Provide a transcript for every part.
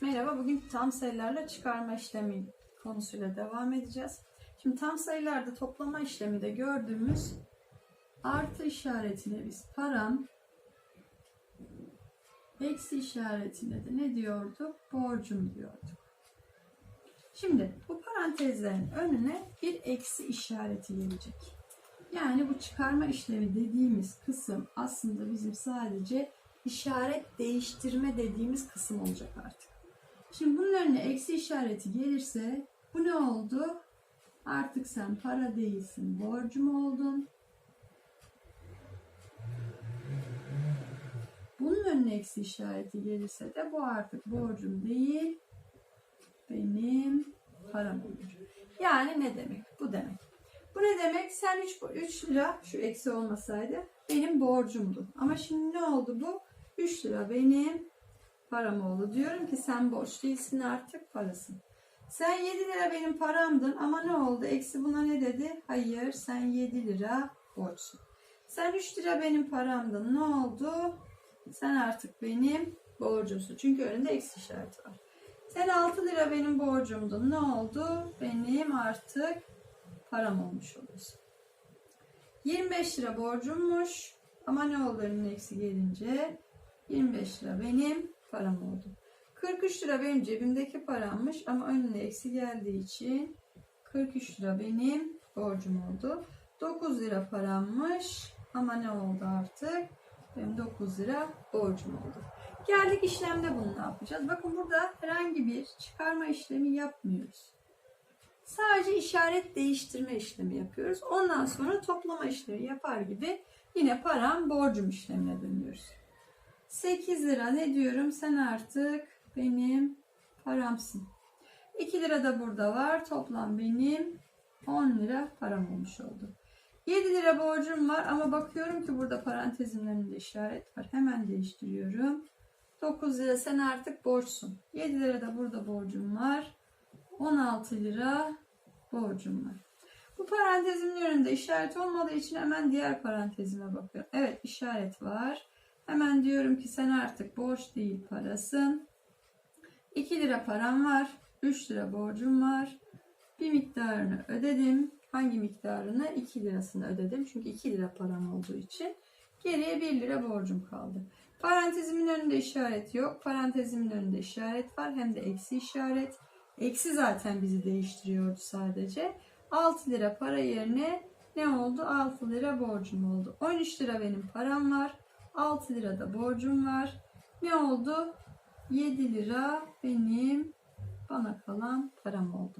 Merhaba, bugün tam sayılarla çıkarma işlemi konusuyla devam edeceğiz. Şimdi tam sayılarda toplama işlemi de gördüğümüz artı işaretine biz param, eksi işaretine de ne diyorduk? Borcum diyorduk. Şimdi bu parantezlerin önüne bir eksi işareti gelecek. Yani bu çıkarma işlemi dediğimiz kısım aslında bizim sadece işaret değiştirme dediğimiz kısım olacak artık. Şimdi bunun önüne eksi işareti gelirse bu ne oldu? Artık sen para değilsin, borcum oldun. Bunun önüne eksi işareti gelirse de bu artık borcum değil, benim param olur. Yani ne demek? Bu demek. Bu ne demek? Sen 3, 3 lira şu eksi olmasaydı benim borcumdu. Ama şimdi ne oldu bu? 3 lira benim param oldu. Diyorum ki sen borç değilsin artık parasın. Sen 7 lira benim paramdın ama ne oldu? Eksi buna ne dedi? Hayır sen 7 lira borçsun. Sen 3 lira benim paramdın. Ne oldu? Sen artık benim borcumsun. Çünkü önünde eksi işareti var. Sen 6 lira benim borcumdun. Ne oldu? Benim artık param olmuş oluyorsun. 25 lira borcummuş. Ama ne oldu önüne eksi gelince? 25 lira benim param oldu. 43 lira benim cebimdeki parammış ama önüne eksi geldiği için 43 lira benim borcum oldu. 9 lira parammış ama ne oldu artık? Benim 9 lira borcum oldu. Geldik işlemde bunu ne yapacağız? Bakın burada herhangi bir çıkarma işlemi yapmıyoruz. Sadece işaret değiştirme işlemi yapıyoruz. Ondan sonra toplama işlemi yapar gibi yine param borcum işlemine dönüyoruz. 8 lira ne diyorum? Sen artık benim paramsın. 2 lira da burada var. Toplam benim 10 lira param olmuş oldu. 7 lira borcum var ama bakıyorum ki burada parantezin önünde işaret var. Hemen değiştiriyorum. 9 lira sen artık borçsun. 7 lira da burada borcum var. 16 lira borcum var. Bu parantezimin önünde işaret olmadığı için hemen diğer parantezime bakıyorum. Evet işaret var. Hemen diyorum ki sen artık borç değil parasın. 2 lira param var. 3 lira borcum var. Bir miktarını ödedim. Hangi miktarını? 2 lirasını ödedim. Çünkü 2 lira param olduğu için. Geriye 1 lira borcum kaldı. Parantezimin önünde işaret yok. Parantezimin önünde işaret var. Hem de eksi işaret. Eksi zaten bizi değiştiriyordu sadece. 6 lira para yerine ne oldu? 6 lira borcum oldu. 13 lira benim param var. 6 lira da borcum var. Ne oldu? 7 lira benim bana kalan param oldu.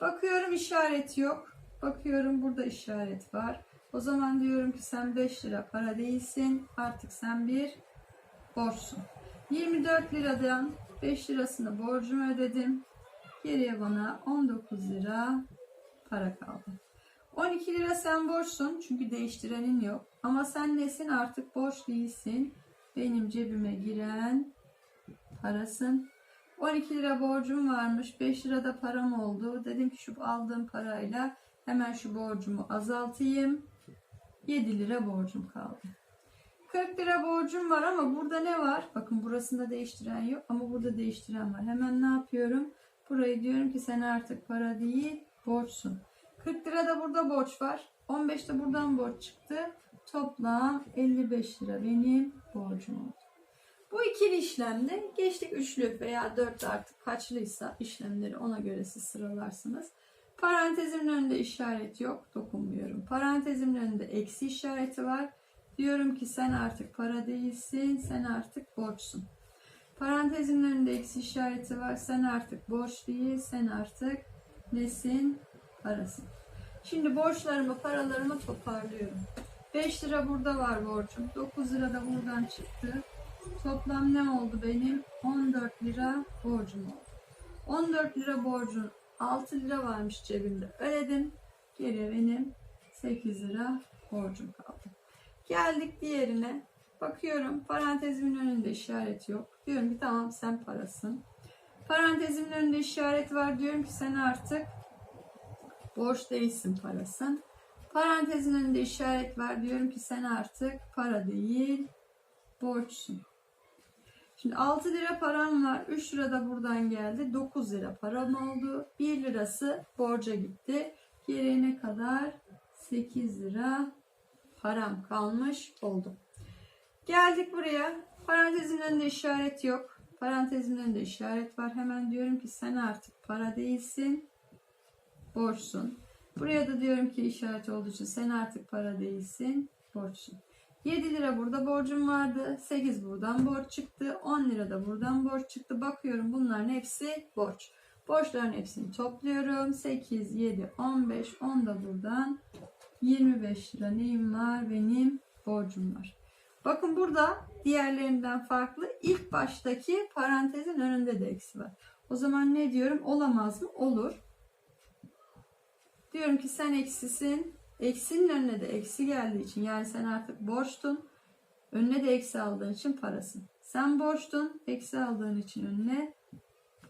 Bakıyorum işaret yok. Bakıyorum burada işaret var. O zaman diyorum ki sen 5 lira para değilsin. Artık sen bir borçsun. 24 liradan 5 lirasını borcumu ödedim. Geriye bana 19 lira para kaldı. 12 lira sen borçsun çünkü değiştirenin yok. Ama sen nesin artık borç değilsin. Benim cebime giren parasın. 12 lira borcum varmış. 5 lira da param oldu. Dedim ki şu aldığım parayla hemen şu borcumu azaltayım. 7 lira borcum kaldı. 40 lira borcum var ama burada ne var? Bakın burasında değiştiren yok ama burada değiştiren var. Hemen ne yapıyorum? Burayı diyorum ki sen artık para değil borçsun. 40 lira da burada borç var. 15 de buradan borç çıktı. Toplam 55 lira benim borcum oldu. Bu ikili işlemde geçtik üçlü veya dörtlü artık kaçlıysa işlemleri ona göre siz sıralarsınız. Parantezimin önünde işaret yok. Dokunmuyorum. Parantezimin önünde eksi işareti var. Diyorum ki sen artık para değilsin. Sen artık borçsun. Parantezin önünde eksi işareti var. Sen artık borç değil. Sen artık nesin? Parasın. Şimdi borçlarımı, paralarımı toparlıyorum. 5 lira burada var borcum. 9 lira da buradan çıktı. Toplam ne oldu benim? 14 lira borcum oldu. 14 lira borcun 6 lira varmış cebimde. Ödedim. Geriye benim 8 lira borcum kaldı. Geldik diğerine. Bakıyorum parantezimin önünde işaret yok. Diyorum ki tamam sen parasın. Parantezimin önünde işaret var. Diyorum ki sen artık borç değilsin parasın. Parantezin önünde işaret var. Diyorum ki sen artık para değil borçsun. Şimdi 6 lira param var. 3 lira da buradan geldi. 9 lira param oldu. 1 lirası borca gitti. Geriye ne kadar? 8 lira param kalmış oldu. Geldik buraya. Parantezin önünde işaret yok. Parantezin önünde işaret var. Hemen diyorum ki sen artık para değilsin. Borçsun. Buraya da diyorum ki işaret olduğu için sen artık para değilsin. Borçsun. 7 lira burada borcum vardı. 8 buradan borç çıktı. 10 lira da buradan borç çıktı. Bakıyorum bunların hepsi borç. Borçların hepsini topluyorum. 8, 7, 15, 10 da buradan 25 lira neyim var? Benim borcum var. Bakın burada diğerlerinden farklı ilk baştaki parantezin önünde de eksi var. O zaman ne diyorum? Olamaz mı? Olur. Diyorum ki sen eksisin. Eksinin önüne de eksi geldiği için yani sen artık borçtun. Önüne de eksi aldığın için parasın. Sen borçtun. Eksi aldığın için önüne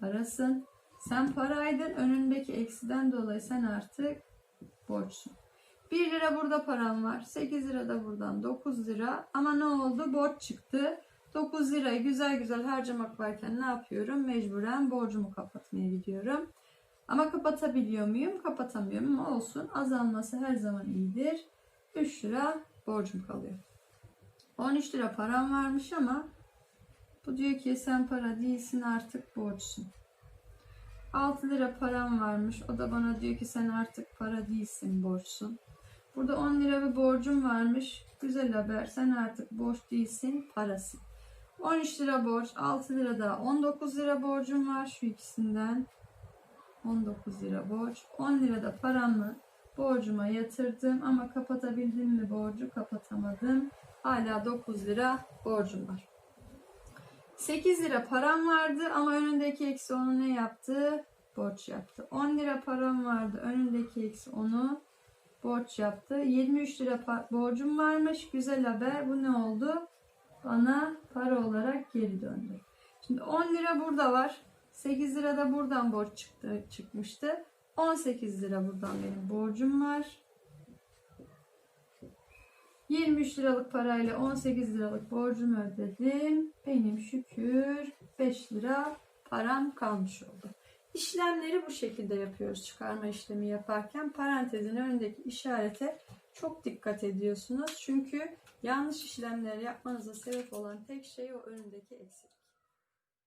parasın. Sen paraydın. Önündeki eksiden dolayı sen artık borçsun. 1 lira burada param var. 8 lira da buradan 9 lira. Ama ne oldu? Borç çıktı. 9 lirayı güzel güzel harcamak varken ne yapıyorum? Mecburen borcumu kapatmaya gidiyorum. Ama kapatabiliyor muyum? Kapatamıyorum olsun. Azalması her zaman iyidir. 3 lira borcum kalıyor. 13 lira param varmış ama bu diyor ki sen para değilsin artık borçsun. 6 lira param varmış. O da bana diyor ki sen artık para değilsin borçsun. Burada 10 lira bir borcum varmış. Güzel haber. Sen artık borç değilsin, parasın. 13 lira borç, 6 lira da 19 lira borcum var şu ikisinden. 19 lira borç. 10 lira da paramı borcuma yatırdım ama kapatabildim mi borcu kapatamadım. Hala 9 lira borcum var. 8 lira param vardı ama önündeki eksi onu ne yaptı? Borç yaptı. 10 lira param vardı. Önündeki eksi onu borç yaptı. 23 lira borcum varmış. Güzel haber. Bu ne oldu? Bana para olarak geri döndü. Şimdi 10 lira burada var. 8 lira da buradan borç çıktı, çıkmıştı. 18 lira buradan benim borcum var. 23 liralık parayla 18 liralık borcumu ödedim. Benim şükür 5 lira param kalmış oldu. İşlemleri bu şekilde yapıyoruz çıkarma işlemi yaparken. Parantezin önündeki işarete çok dikkat ediyorsunuz. Çünkü yanlış işlemler yapmanıza sebep olan tek şey o önündeki eksik.